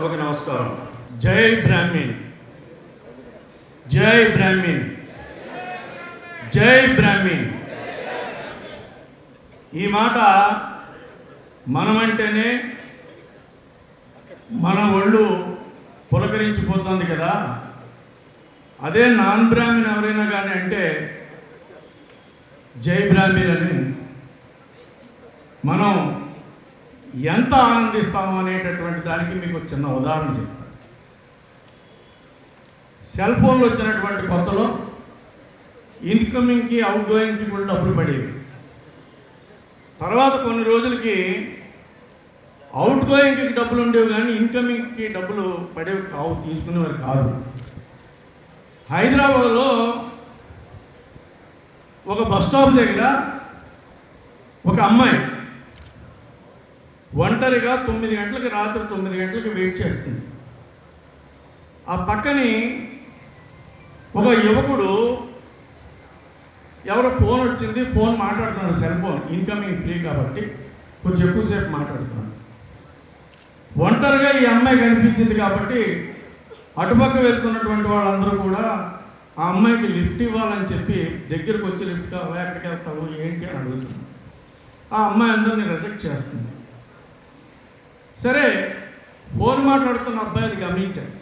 సభకు నమస్కారం. జై బ్రాహ్మిన్ జై బ్రాహ్మిన్ జై బ్రాహ్మిన్ ఈ మాట మనమంటేనే మన ఒళ్ళు పులకరించిపోతుంది కదా. అదే నాన్ బ్రాహ్మిన్ ఎవరైనా కానీ అంటే జై బ్రాహ్మిన్ అని మనం ఎంత ఆనందిస్తాము అనేటటువంటి దానికి మీకు చిన్న ఉదాహరణ చెప్తాను. సెల్ ఫోన్లు వచ్చినటువంటి కొత్తలో ఇన్కమింగ్కి అవుట్గోయింగ్కి కూడా డబ్బులు పడేవి. తర్వాత కొన్ని రోజులకి అవుట్ గోయింగ్కి డబ్బులు ఉండేవి కానీ ఇన్కమింగ్కి డబ్బులు పడేవి కావు తీసుకునేవారు కాదు హైదరాబాద్లో ఒక బస్ స్టాప్ దగ్గర ఒక అమ్మాయి ఒంటరిగా తొమ్మిది గంటలకి రాత్రి తొమ్మిది గంటలకి వెయిట్ చేస్తుంది. ఆ పక్కని ఒక యువకుడు ఎవరో ఫోన్ వచ్చింది ఫోన్ మాట్లాడుతున్నాడు సెల్ ఫోన్ ఇన్కమింగ్ ఫ్రీ కాబట్టి కొంచెం ఎక్కువసేపు మాట్లాడుతున్నాడు. ఒంటరిగా ఈ అమ్మాయి కనిపించింది కాబట్టి అటుపక్క వెళ్తున్నటువంటి వాళ్ళందరూ కూడా ఆ అమ్మాయికి లిఫ్ట్ ఇవ్వాలని చెప్పి దగ్గరకు వచ్చి లిఫ్ట్ కావాలి ఎక్కడికి వెళ్తావు ఏంటి అని అడుగుతున్నాడు ఆ అమ్మాయి అందరిని రిజెక్ట్ చేస్తుంది. సరే ఫోన్ మాట్లాడుతున్న అబ్బాయి అది గమనించాడు.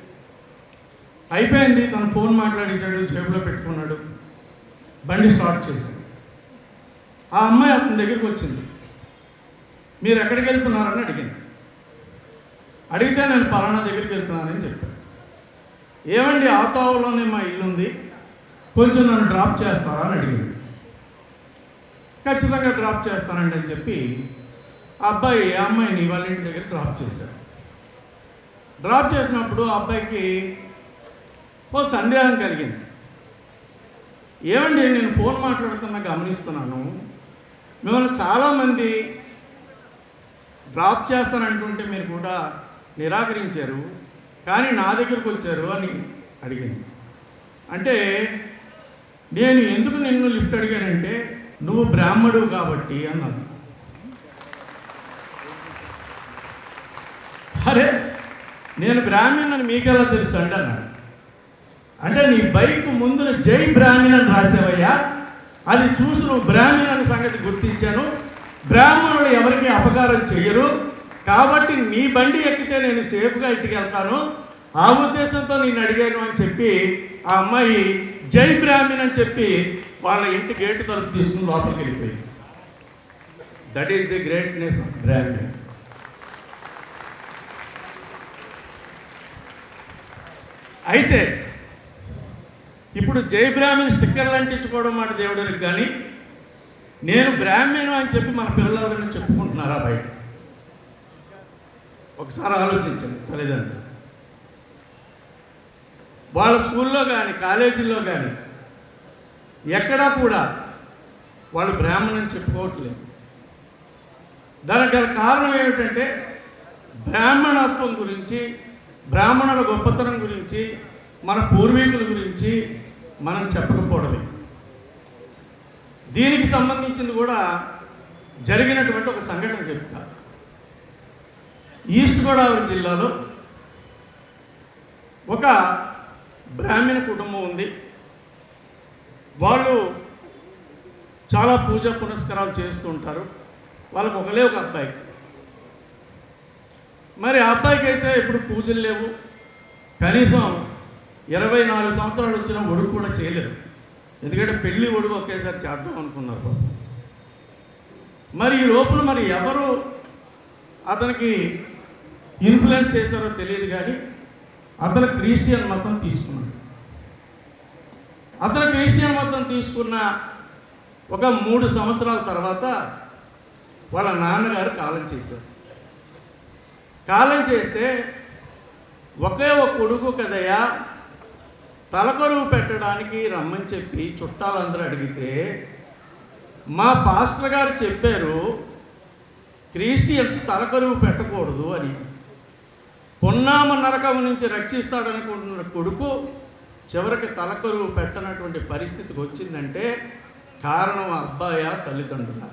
అయిపోయింది తను ఫోన్ మాట్లాడేశాడు జేబులో పెట్టుకున్నాడు బండి స్టార్ట్ చేశాడు. ఆ అమ్మాయి అతని దగ్గరికి వచ్చింది. మీరు ఎక్కడికి వెళ్తున్నారని అడిగింది. అడిగితే నేను పలానా దగ్గరికి వెళ్తున్నానని చెప్పాను ఏమండి ఆతావులోనే మా ఇల్లు ఉంది కొంచెం నన్ను డ్రాప్ చేస్తారా? అని అడిగింది. ఖచ్చితంగా డ్రాప్ చేస్తానండి అని చెప్పి అబ్బాయి అమ్మాయిని వాళ్ళ ఇంటి దగ్గర డ్రాప్ చేశాడు. డ్రాప్ చేసినప్పుడు ఆ అబ్బాయికి ఓ సందేహం కలిగింది. ఏమండి నేను ఫోన్ మాట్లాడుతున్నా గమనిస్తున్నాను. మిమ్మల్ని చాలామంది డ్రాప్ చేస్తానంటుంటే మీరు కూడా నిరాకరించారు. కానీ నా దగ్గరకు వచ్చారు అని అడిగింది. అంటే నేను ఎందుకు నిన్ను లిఫ్ట్ అడిగానంటే నువ్వు బ్రాహ్మడు కాబట్టి అన్నాను. అరే నేను బ్రాహ్మణ్ అని మీకెలా తెలుసు అండి అన్నాడు అంటే నీ బైక్ ముందున జై బ్రాహ్మణ్ అని రాసావయ్యా. అది చూసి నువ్వు బ్రాహ్మణ్ అనే సంగతి గుర్తించాను. బ్రాహ్మణుడు ఎవరికి అపకారం చెయ్యరు. కాబట్టి నీ బండి ఎక్కితే నేను సేఫ్గా ఇంటికి వెళ్తాను. ఆ ఉద్దేశంతో నేను అడిగాను అని చెప్పి ఆ అమ్మాయి జై బ్రాహ్మణ్ అని చెప్పి వాళ్ళ ఇంటి గేటు తలుపు తీసుకుని లోపలికి వెళ్ళిపోయింది. That is the greatness of Brahman అయితే ఇప్పుడు జై బ్రాహ్మణ్ స్టిక్కర్లు అంటించుకోవడం మాట దేవుడికి కానీ నేను బ్రాహ్మణు అని చెప్పి మన పిల్లలు ఎవరైనా చెప్పుకుంటున్నారా బయట? ఒకసారి ఆలోచించండి తల్లిదండ్రులు. వాళ్ళ స్కూల్లో కానీ కాలేజీల్లో కానీ ఎక్కడా కూడా వాళ్ళు బ్రాహ్మణని చెప్పుకోవట్లేదు. దానికి గల కారణం ఏమిటంటే బ్రాహ్మణత్వం గురించి బ్రాహ్మణుల గొప్పతనం గురించి మన పూర్వీకుల గురించి మనం చెప్పకపోవడమే దీనికి సంబంధించింది కూడా జరిగినటువంటి ఒక సంఘటన చెప్తా. ఈస్ట్ గోదావరి జిల్లాలో ఒక బ్రాహ్మణ కుటుంబం ఉంది. వాళ్ళు చాలా పూజ పునస్కారాలు చేస్తూ ఉంటారు. వాళ్ళకు ఒకలే ఒక అబ్బాయి. మరి అబ్బాయికి అయితే ఇప్పుడు పూజలు లేవు. కనీసం ఇరవై నాలుగు సంవత్సరాలు వచ్చిన ఒడుగు కూడా చేయలేదు. ఎందుకంటే పెళ్ళి ఒడుగు ఒకేసారి చేద్దాం అనుకున్నారు పాపం. మరి ఈ లోపల మరి ఎవరు అతనికి ఇన్ఫ్లుయెన్స్ చేశారో తెలియదు కానీ అతను క్రిస్టియన్ మతం తీసుకున్నాడు. అతను క్రిస్టియన్ మతం తీసుకున్న ఒక మూడు సంవత్సరాల తర్వాత వాళ్ళ నాన్నగారు కాలం చేశారు. కాలం చేస్తే ఒకే ఒక కొడుకు కదయ్యా? తలకొరువు పెట్టడానికి రమ్మని చెప్పి చుట్టాలందరూ అడిగితే మా పాస్టర్ గారు చెప్పారు క్రిస్టియన్స్ తలకొరువు పెట్టకూడదు అని. పొన్నామ నరకం నుంచి రక్షిస్తాడనుకుంటున్న కొడుకు చివరికి తలకొరువు పెట్టనటువంటి పరిస్థితికి వచ్చిందంటే కారణం ఆ అబ్బాయ తల్లిదండ్రుల?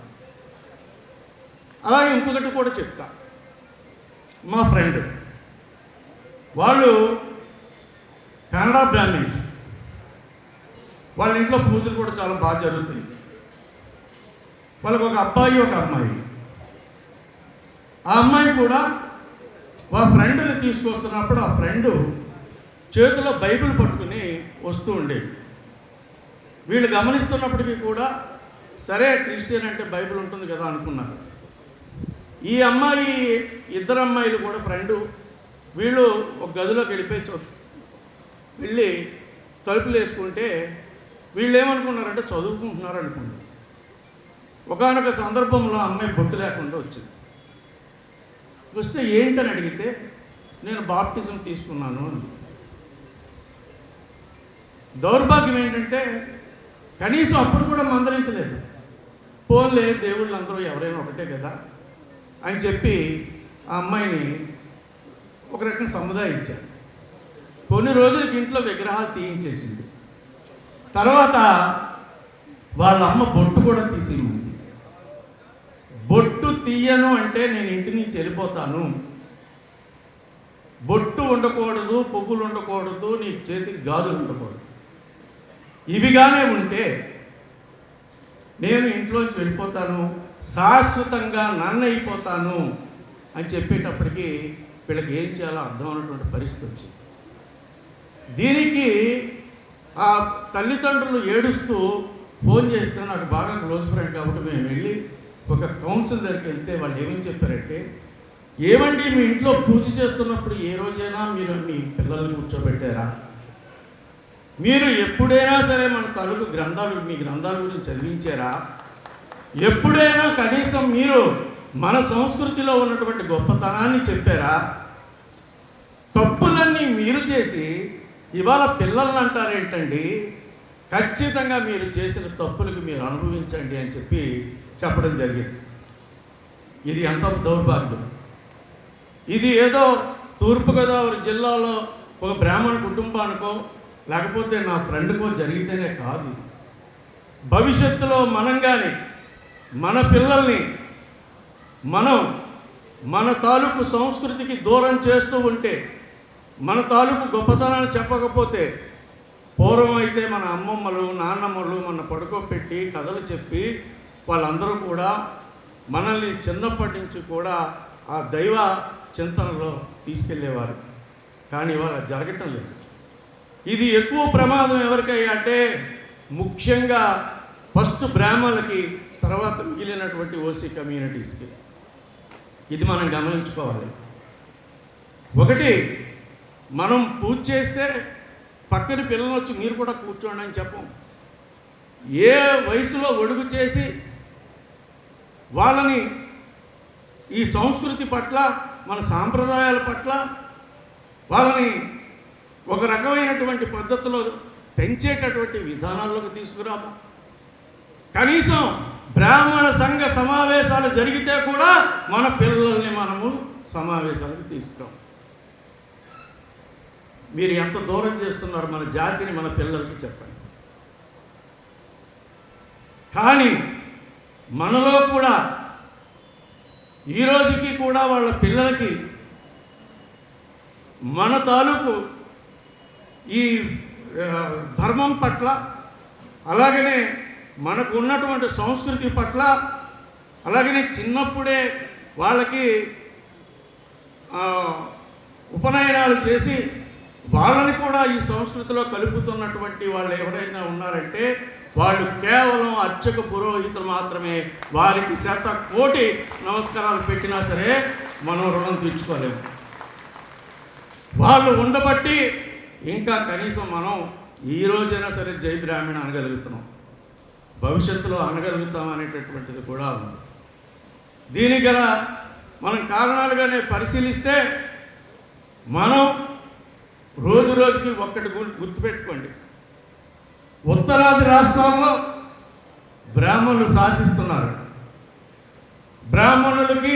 అలాగే ఇంకొకటి కూడా చెప్తా. మా ఫ్రెండ్. వాళ్ళు కన్నడ బ్రాహ్మిన్స్ వాళ్ళ ఇంట్లో పూజలు కూడా చాలా బాగా జరుగుతాయి. వాళ్ళకి ఒక అబ్బాయి ఒక అమ్మాయి. ఆ అమ్మాయి కూడా వాళ్ళ ఫ్రెండ్ని తీసుకొస్తున్నప్పుడు ఆ ఫ్రెండ్ చేతిలో బైబిల్ పట్టుకుని వస్తూ ఉండేది. వీళ్ళు గమనిస్తున్నప్పటికీ కూడా సరే క్రిస్టియన్ అంటే బైబిల్ ఉంటుంది కదా అనుకున్నారు. ఈ అమ్మాయి ఇద్దరు అమ్మాయిలు కూడా ఫ్రెండు వీళ్ళు ఒక గదిలోకి వెళ్ళిపోయి చూ వెళ్ళి తలుపులు వేసుకుంటే వీళ్ళు ఏమనుకున్నారంటే చదువుకుంటున్నారు అనుకున్నారు ఒకనొక సందర్భంలో అమ్మాయి బొట్టు లేకుండా వచ్చింది. వస్తే ఏంటని అడిగితే నేను బాప్టిజం తీసుకున్నాను అంది. దౌర్భాగ్యం ఏంటంటే కనీసం అప్పుడు కూడా మందలించలేదు. పోన్లే దేవుళ్ళందరూ ఎవరైనా ఒకటే కదా. అని చెప్పి ఆ అమ్మాయిని ఒక రకంగా సముదాయించారు. కొన్ని రోజులకి ఇంట్లో విగ్రహాలు తీయించేసింది. తర్వాత వాళ్ళ అమ్మ బొట్టు కూడా తీసేయమంది బొట్టు తీయను అంటే నేను ఇంటి నుంచి వెళ్ళిపోతాను. బొట్టు ఉండకూడదు పువ్వులు ఉండకూడదు నీ చేతికి గాజులు ఉండకూడదు. ఇవిగానే ఉంటే నేను ఇంట్లోంచి వెళ్ళిపోతాను. శాశ్వతంగా నన్ను అయిపోతాను అని చెప్పేటప్పటికి వీళ్ళకి ఏం చేయాలో అర్థం అయినటువంటి పరిస్థితి వచ్చింది. దీనికి ఆ తల్లిదండ్రులు ఏడుస్తూ ఫోన్ చేస్తే నాకు బాగా క్లోజ్ ఫ్రెండ్ కాబట్టి మేము వెళ్ళి ఒక కౌన్సిల్ దగ్గరికి వెళ్తే వాళ్ళు ఏమని చెప్పారంటే ఏమండి మీ ఇంట్లో పూజ చేస్తున్నప్పుడు ఏ రోజైనా మీరు మీ పిల్లల్ని కూర్చోబెట్టారా? మీరు ఎప్పుడైనా సరే మన తలుపు గ్రంథాలు మీ గ్రంథాల గురించి చదివించారా? ఎప్పుడైనా కనీసం మీరు మన సంస్కృతిలో ఉన్నటువంటి గొప్పతనాన్ని చెప్పారా? తప్పులన్నీ మీరు చేసి ఇవాళ పిల్లల్ని అంటారేంటండి ఖచ్చితంగా మీరు చేసిన తప్పులకు మీరు అనుభవించండి అని చెప్పి చెప్పడం జరిగింది. ఇది ఎంత దౌర్భాగ్యం. ఇది ఏదో తూర్పుగోదావరి జిల్లాలో ఒక బ్రాహ్మణ కుటుంబానికో లేకపోతే నా ఫ్రెండ్కో జరిగితేనే కాదు భవిష్యత్తులో మనం కానీ మన పిల్లల్ని మనం మన తాలూకు సంస్కృతికి దూరం చేస్తూ ఉంటే మన తాలూకు గొప్పతనాన్ని చెప్పకపోతే పూర్వం అయితే మన అమ్మమ్మలు నాన్నమ్మలు మన పడుకోబెట్టి కథలు చెప్పి వాళ్ళందరూ కూడా మనల్ని చిన్నప్పటి నుంచి కూడా ఆ దైవ చింతనలో తీసుకెళ్ళేవారు. కానీ ఇవాళ జరగటం లేదు. ఇది ఎక్కువ ప్రమాదం ఎవరికయ్యా అంటే ముఖ్యంగా ఫస్ట్ బ్రాహ్మణులకి తర్వాత మిగిలినటువంటి ఓసీ కమ్యూనిటీస్కి ఇది మనం గమనించుకోవాలి. ఒకటి మనం పూజ చేస్తే పక్కన పిల్లలు వచ్చి మీరు కూడా కూర్చోండి అని చెప్పం. ఏ వయసులో ఒడుగు చేసి వాళ్ళని ఈ సంస్కృతి పట్ల మన సాంప్రదాయాల పట్ల వాళ్ళని ఒక రకమైనటువంటి పద్ధతిలో పెంచేటటువంటి విధానాల్లోకి తీసుకురాము. కనీసం బ్రాహ్మణ సంఘ సమావేశాలు జరిగితే కూడా మన పిల్లల్ని మనము సమావేశాలకు తీసుకురాం. మీరు ఎంత దూరం చేస్తున్నారు మన జాతిని మన పిల్లలకి చెప్పండి. కానీ మనలో కూడా ఈ రోజుకి కూడా వాళ్ళ పిల్లలకి మన తాలూకు ఈ ధర్మం పట్ల అలాగనే మనకు ఉన్నటువంటి సంస్కృతి పట్ల అలాగనే చిన్నప్పుడే వాళ్ళకి ఉపనయనాలు చేసి వాళ్ళని కూడా ఈ సంస్కృతిలో కలుపుతున్నటువంటి వాళ్ళు ఎవరైనా ఉన్నారంటే వాళ్ళు కేవలం అర్చక పురోహితులు మాత్రమే. వారికి శత కోటి నమస్కారాలు పెట్టినా సరే మనం రుణం తీర్చుకోలేము. వాళ్ళు ఉండబట్టి ఇంకా కనీసం మనం ఈ రోజైనా సరే జై బ్రాహ్మణ అనగలుగుతున్నాం. భవిష్యత్తులో అనగలుగుతాం అనేటటువంటిది కూడా ఉంది. దీనికి గల మనం కారణాలుగానే పరిశీలిస్తే మనం రోజు రోజుకి ఒక్కటి గుర్తుపెట్టుకోండి. ఉత్తరాది రాష్ట్రాల్లో బ్రాహ్మణులు శాసిస్తున్నారు. బ్రాహ్మణులకి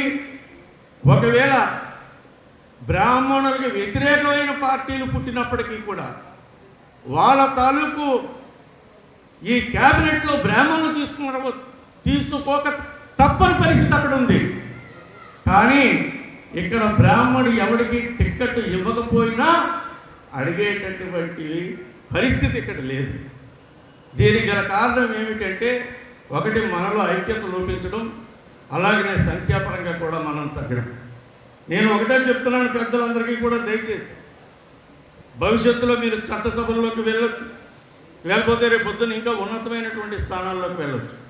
ఒకవేళ బ్రాహ్మణులకి వ్యతిరేకమైన పార్టీలు పుట్టినప్పటికీ కూడా వాళ్ళ తాలూకు ఈ క్యాబినెట్లో బ్రాహ్మణులు తీసుకున్న తీసుకోక తప్పని పరిస్థితి అక్కడ ఉంది. కానీ ఇక్కడ బ్రాహ్మడు ఎవడికి టిక్కెట్ ఇవ్వకపోయినా అడిగేటటువంటి పరిస్థితి ఇక్కడ లేదు. దీనికి గల కారణం ఏమిటంటే ఒకటి మనలో ఐక్యత లోపించడం అలాగనే సంఖ్యాపరంగా కూడా మనం తగ్గడం. నేను ఒకటే చెప్తున్నాను పెద్దలందరికీ కూడా దయచేసి. భవిష్యత్తులో మీరు చట్టసభల్లోకి వెళ్ళొచ్చు. లేకపోతే రేపు పొద్దున ఇంకా ఉన్నతమైనటువంటి స్థానాల్లోకి వెళ్ళొచ్చు.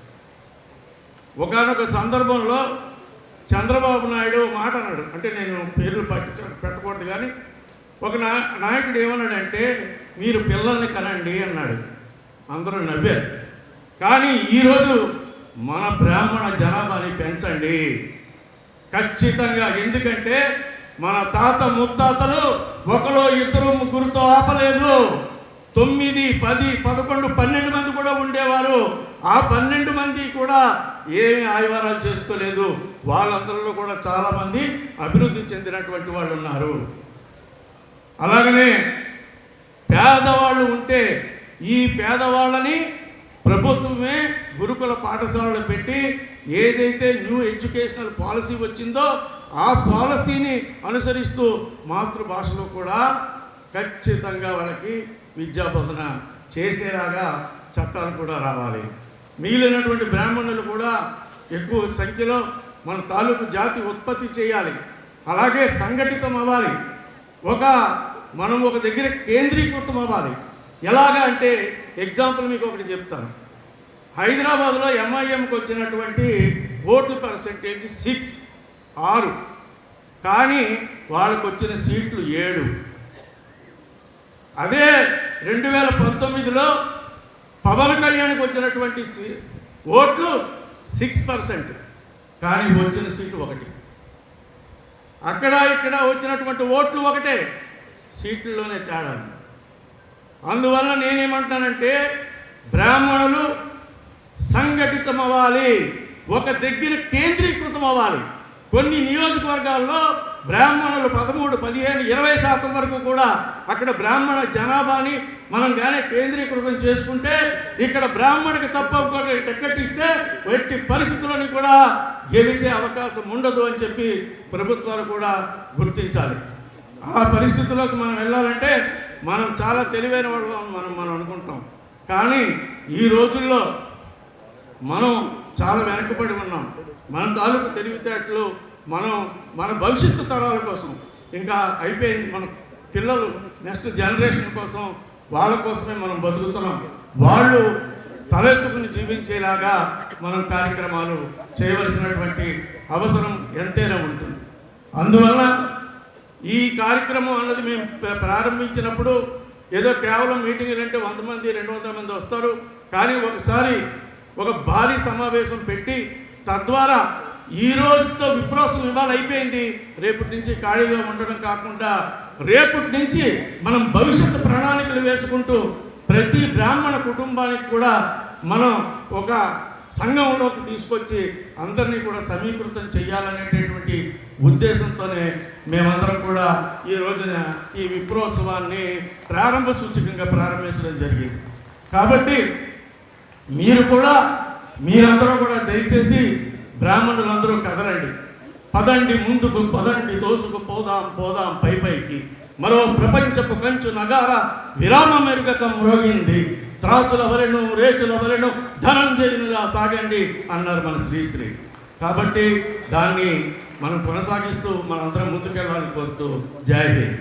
ఒకనొక సందర్భంలో చంద్రబాబు నాయుడు ఓ మాట అన్నాడు. అంటే నేను పేర్లు పట్టించ పెట్టకూడదు కానీ ఒక నా నాయకుడు ఏమన్నాడంటే మీరు పిల్లల్ని కనండి అన్నాడు. అందరూ నవ్వారు. కానీ ఈరోజు మన బ్రాహ్మణ జనాభాని పెంచండి. ఖచ్చితంగా. ఎందుకంటే మన తాత ముత్తాతలు ఒకలో ఇద్దరు ముగ్గురుతో ఆపలేదు. తొమ్మిది పది పదకొండు పన్నెండు మంది కూడా ఉండేవారు. ఆ పన్నెండు మంది కూడా ఏమి ఆదివారాలు చేసుకోలేదు. వాళ్ళందరిలో కూడా చాలామంది అభివృద్ధి చెందినటువంటి వాళ్ళు ఉన్నారు. అలాగనే పేదవాళ్ళు ఉంటే ఈ పేదవాళ్ళని ప్రభుత్వమే గురుకుల పాఠశాలలు పెట్టి ఏదైతే న్యూ ఎడ్యుకేషనల్ పాలసీ వచ్చిందో ఆ పాలసీని అనుసరిస్తూ మాతృభాషలో కూడా ఖచ్చితంగా వాళ్ళకి విద్యా బోధన చేసేలాగా చట్టాలు కూడా రావాలి. మిగిలినటువంటి బ్రాహ్మణులు కూడా ఎక్కువ సంఖ్యలో మన తాలూకు జాతి ఉత్పత్తి చేయాలి. అలాగే సంఘటితం అవ్వాలి ఒక మనం ఒక దగ్గర కేంద్రీకృతం అవ్వాలి ఎలాగా అంటే ఎగ్జాంపుల్ మీకు ఒకటి చెప్తాను. హైదరాబాద్లో ఎంఐఎంకి వచ్చినటువంటి ఓట్ల పర్సంటేజ్ సిక్స్ ఆరు. కానీ వాళ్ళకు వచ్చిన సీట్లు ఏడు. అదే రెండు వేల పంతొమ్మిదిలో పవన్ కళ్యాణ్కి వచ్చినటువంటి సీ- ఓట్లు సిక్స్ పర్సెంట్ కానీ వచ్చిన సీటు ఒకటి. అక్కడ ఇక్కడ వచ్చినటువంటి ఓట్లు ఒకటే. సీట్లలోనే తేడా అందువల్ల నేనేమంటానంటే బ్రాహ్మణులు సంఘటితం అవ్వాలి ఒక దగ్గర కేంద్రీకృతం అవ్వాలి కొన్ని నియోజకవర్గాల్లో బ్రాహ్మణులు పదమూడు పదిహేను ఇరవై శాతం వరకు కూడా అక్కడ బ్రాహ్మణ జనాభాని మనం కానీ కేంద్రీకృతం చేసుకుంటే ఇక్కడ బ్రాహ్మణికి తప్ప టికెట్ ఇస్తే ఎట్టి పరిస్థితులను కూడా గెలిచే అవకాశం ఉండదు అని చెప్పి ప్రభుత్వాలు కూడా గుర్తించాలి. ఆ పరిస్థితుల్లోకి మనం వెళ్ళాలంటే మనం చాలా తెలివైన వాళ్ళు మనం మనం అనుకుంటాం. కానీ ఈ రోజుల్లో మనం చాలా వెనకబడి ఉన్నాం. మన తాలూకు తెలివితేటలు మనం మన భవిష్యత్తు తరాల కోసం ఇంకా అయిపోయింది మన పిల్లలు నెక్స్ట్ జనరేషన్ కోసం వాళ్ళ కోసమే మనం బతుకుతున్నాం. వాళ్ళు తలెత్తుకుని జీవించేలాగా మనం కార్యక్రమాలు చేయవలసినటువంటి అవసరం ఎంతైనా ఉంటుంది. అందువల్ల ఈ కార్యక్రమం అన్నది మేము ప్రారంభించినప్పుడు ఏదో కేవలం మీటింగ్ అంటే వంద మంది రెండు వందల మంది వస్తారు. కానీ ఒకసారి ఒక భారీ సమావేశం పెట్టి తద్వారా ఈ రోజుతో విప్రోసం ఇవాళ అయిపోయింది. రేపటి నుంచి ఖాళీగా ఉండడం కాకుండా రేపటి నుంచి మనం భవిష్యత్తు ప్రణాళికలు వేసుకుంటూ ప్రతి బ్రాహ్మణ కుటుంబానికి కూడా మనం ఒక సంఘంలోకి తీసుకొచ్చి అందరినీ కూడా సమీకృతం చేయాలనేటటువంటి ఉద్దేశంతోనే మేమందరం కూడా ఈ రోజున ఈ విప్రోత్సవాన్ని ప్రారంభ సూచకంగా ప్రారంభించడం జరిగింది. కాబట్టి మీరు కూడా మీరందరూ కూడా దయచేసి బ్రాహ్మణులందరూ కదలండి. పదండి ముందుకు పదండి దోసుకు పోదాం పోదాం పై పైకి. మరో ప్రపంచపు కంచు నగార విరామ మెరుగక మ్రోగింది. త్రాచుల వలెను రేచుల వలెను ధనంజయునిలా సాగండి అన్నారు మన శ్రీశ్రీ. కాబట్టి దాన్ని మనం కొనసాగిస్తూ మనందరం ముందుకెళ్ళాలని కోరుతూ జై హింద్.